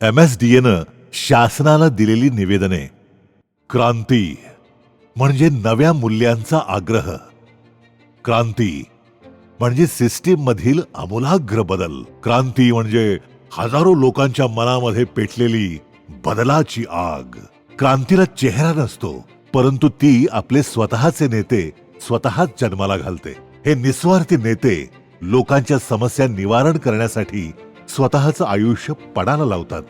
M S D एनं शासनाला दिलेली निवेदने. क्रांती म्हणजे नव्या मूल्यांचा आग्रह. क्रांती म्हणजे सिस्टीम मधील आमूलाग्र बदल. क्रांती म्हणजे हजारो लोकांच्या मनामध्ये पेटलेली बदलाची आग. क्रांतीला चेहरा नसतो परंतु ती आपले स्वतःचे नेते स्वतःच जन्माला घालते. हे निस्वार्थी नेते लोकांच्या समस्या निवारण करण्यासाठी स्वतःचं आयुष्य पणाला लावतात.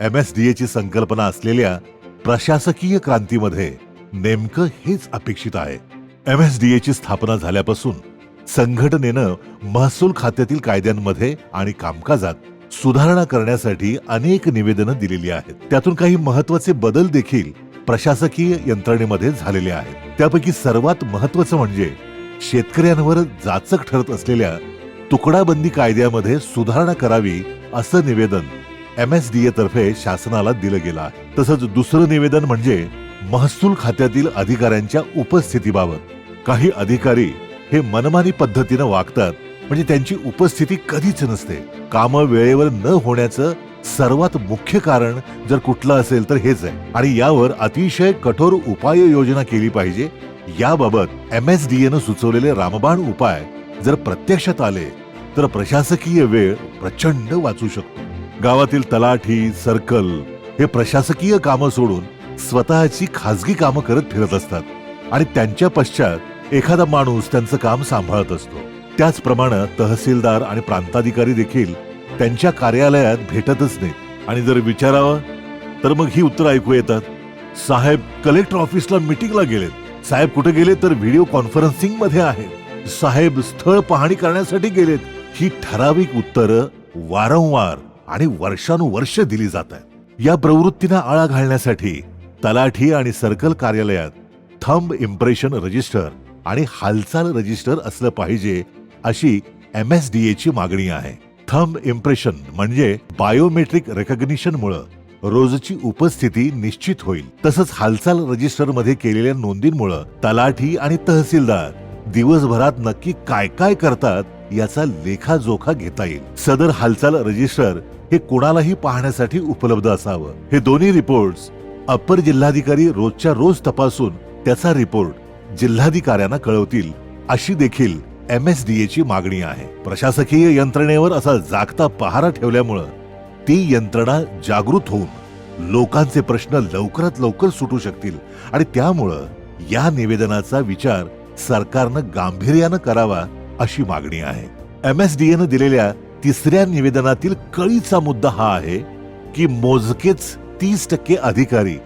एम एस डी ची संकल्पना असलेल्या प्रशासकीय क्रांतीमध्ये नेमकं हेच अपेक्षित आहे. एम एस डी ची स्थापना झाल्यापासून संघटनेनं महसूल खात्यातील कायद्यांमध्ये आणि कामकाजात सुधारणा करण्यासाठी अनेक निवेदनं दिलेली आहेत. त्यातून काही महत्त्वाचे बदल देखील प्रशासकीय यंत्रणेमध्ये झालेले आहेत. त्यापैकी सर्वात महत्वाचं म्हणजे शेतकऱ्यांवर जाचक ठरत असलेल्या तुकडाबंदी कायद्यामध्ये सुधारणा करावी असं निवेदन एम एस डी तर्फे शासनाला दिलं गेलं आहे. तसंच दुसरं निवेदन म्हणजे महसूल खात्यातील अधिकाऱ्यांच्या उपस्थितीबाबत. काही अधिकारी हे मनमानी पद्धतीनं वागतात म्हणजे त्यांची उपस्थिती कधीच नसते. काम वेळेवर न होण्याचं सर्वात मुख्य कारण जर कुठलं असेल तर हेच आहे. आणि यावर अतिशय कठोर उपाययोजना केली पाहिजे. याबाबत एम एस डी एनं सुचवलेले रामबाण उपाय जर प्रत्यक्षात आले तर प्रशासकीय वेळ प्रचंड वाचू शकतो. गावातील तलाठी सर्कल हे प्रशासकीय कामं सोडून स्वतःची खाजगी कामं करत फिरत असतात आणि त्यांच्या पश्चात एखादा माणूस त्यांचं काम सांभाळत असतो. त्याचप्रमाणे तहसीलदार आणि प्रांताधिकारी देखील त्यांच्या कार्यालयात भेटतच नाहीत. आणि जर विचारावं तर मग ही उत्तरं ऐकू येतात. साहेब कलेक्टर ऑफिसला मीटिंगला गेलेत. साहेब कुठे गेले तर व्हिडिओ कॉन्फरन्सिंगमध्ये आहेत. साहेब स्थळ पाहणी करण्यासाठी गेलेत. ही ठराविक उत्तरं वारंवार आणि वर्षानुवर्ष दिली जात आहेत. या प्रवृत्तींना आळा घालण्यासाठी तलाठी आणि सर्कल कार्यालयात थंब इम्प्रेशन रजिस्टर आणि हालचाल रजिस्टर असलं पाहिजे अशी एम एस डी ची मागणी आहे. थंब इम्प्रेशन म्हणजे बायोमेट्रिक रेकग्निशनमुळं रोजची उपस्थिती निश्चित होईल. तसंच हालचाल रजिस्टरमध्ये केलेल्या नोंदींमुळे तलाठी आणि तहसीलदार दिवसभरात नक्की काय काय करतात याचा लेखाजोखा घेता येईल. सदर हालचाल रजिस्टर हे कोणालाही पाहण्यासाठी उपलब्ध असावं. हे दोन्ही रिपोर्ट्स अप्पर जिल्हाधिकारी रोजच्या रोज तपासून त्याचा रिपोर्ट जिल्हाधिकाऱ्यांना कळवतील अशी देखील एम एस डी ची मागणी आहे. प्रशासकीय यंत्रणेवर असा जागता पहारा ठेवल्यामुळं ती यंत्रणा जागृत होऊन लोकांचे प्रश्न लवकरात लवकर सुटू शकतील आणि त्यामुळं या निवेदनाचा विचार सरकारनं गांभीर्यानं करावा अशी मागणी आहे. एम एस डी एनं दिलेल्या तिसऱ्या निवेदनातील कळीचा मुद्दा हा आहे की मोजकेच तीस टक्के अधिकारी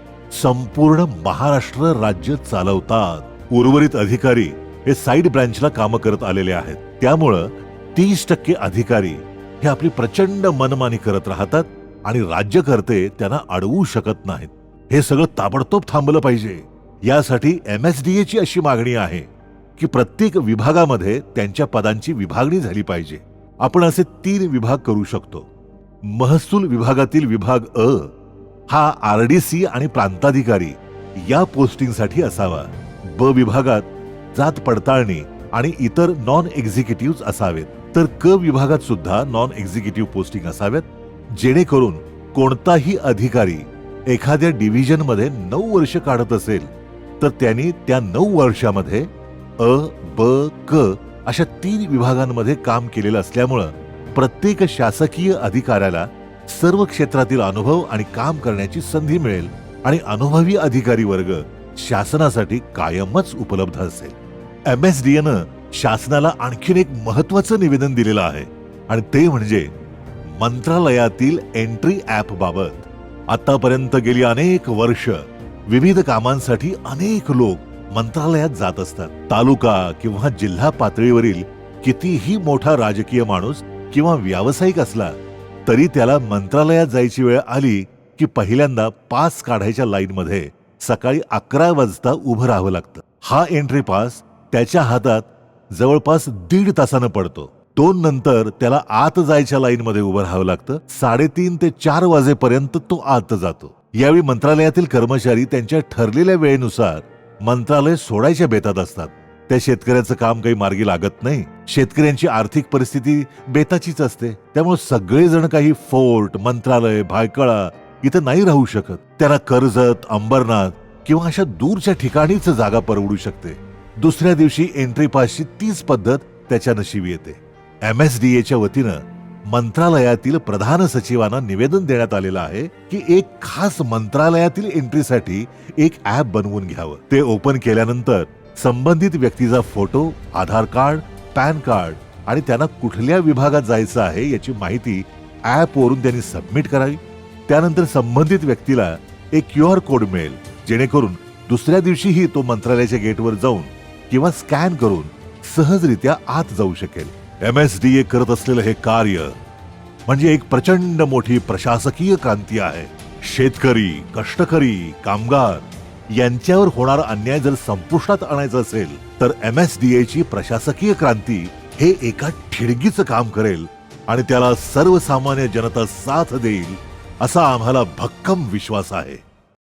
संपूर्ण महाराष्ट्र राज्य चालवतात. उर्वरित अधिकारी हे साईड ब्रँचला कामं करत आलेले आहेत. त्यामुळं तीस टक्के अधिकारी हे आपली प्रचंड मनमानी करत राहतात आणि राज्यकर्ते त्यांना अडवू शकत नाहीत. हे सगळं ताबडतोब थांबलं पाहिजे. यासाठी एम एस डी ची अशी मागणी आहे. की प्रत्येक विभागामध्ये त्यांच्या पदांची विभागणी झाली पाहिजे. आपण असे तीन विभाग करू शकतो. महसूल विभागातील विभाग अ हा आर डी सी आणि प्रांताधिकारी या पोस्टिंगसाठी असावा. ब विभागात जात पडताळणी आणि इतर नॉन एक्झिक्युटिव्ह असावेत. तर क विभागात सुद्धा नॉन एक्झिक्युटिव्ह पोस्टिंग असाव्यात जेणेकरून कोणताही अधिकारी एखाद्या डिव्हिजनमध्ये नऊ वर्ष काढत असेल तर त्यांनी त्या नऊ वर्षामध्ये अ ब क अशा तीन विभागांमध्ये काम केलेलं असल्यामुळं प्रत्येक शासकीय अधिकाऱ्याला सर्व क्षेत्रातील अनुभव आणि काम करण्याची संधी मिळेल आणि अनुभवी अधिकारी वर्ग शासनासाठी कायमच उपलब्ध असेल. एम एस डी शासनाला आणखीन एक महत्वाचं निवेदन दिलेलं आहे आणि ते म्हणजे मंत्रालयातील एंट्री ऍप बाबत. आतापर्यंत गेली अनेक वर्ष विविध कामांसाठी अनेक लोक मंत्रालयात जात असतात. तालुका किंवा जिल्हा पातळीवरील कितीही मोठा राजकीय माणूस किंवा व्यावसायिक असला तरी त्याला मंत्रालयात जायची वेळ आली की पहिल्यांदा पास काढायच्या लाईनमध्ये सकाळी अकरा वाजता उभं राहावं लागतं. हा एंट्री पास त्याच्या हातात जवळपास दीड तासानं पडतो. दोन नंतर त्याला आत जायच्या लाईन मध्ये उभं राहावं लागतं. साडेतीन ते चार वाजेपर्यंत तो आत जातो. यावेळी मंत्रालयातील कर्मचारी त्यांच्या ठरलेल्या वेळेनुसार मंत्रालय सोडायच्या बेतात असतात. त्या शेतकऱ्याचं काम काही मार्गी लागत नाही. शेतकऱ्यांची आर्थिक परिस्थिती बेताचीच असते. त्यामुळे सगळेजण काही फोर्ट मंत्रालय भायकळा इथं नाही राहू शकत. त्यांना कर्जत अंबरनाथ किंवा अशा दूरच्या ठिकाणीच जागा परवडू शकते. दुसऱ्या दिवशी एंट्री पासची तीच पद्धत त्याच्या नशिबी येते. एम एस डी एच्या वतीनं मंत्रालयातील प्रधान सचिवांना निवेदन देण्यात आलेलं आहे की एक खास मंत्रालयातील एंट्रीसाठी एक ऍप बनवून घ्यावं. ते ओपन केल्यानंतर संबंधित व्यक्तीचा photo Aadhaar card PAN card आणि त्यांना कुठल्या विभागात जायचं आहे याची माहिती ॲपवरून त्यांनी सबमिट करावी. त्यानंतर संबंधित व्यक्तीला एक क्यू आर कोड मिळेल जेणेकरून दुसऱ्या दिवशीही तो मंत्रालयाच्या गेटवर जाऊन किंवा स्कॅन करून सहजरित्या आत जाऊ शकेल. एम एस डी ए करत असलेलं हे कार्य म्हणजे एक प्रचंड मोठी प्रशासकीय क्रांती आहे. शेतकरी कष्टकरी कामगार यांच्यावर होणारा अन्याय जर संपुष्टात आणायचा असेल तर एम एस डी एची प्रशासकीय क्रांती हे एका ठिणगीचं काम करेल आणि त्याला सर्वसामान्य जनता साथ देईल असा आम्हाला भक्कम विश्वास आहे.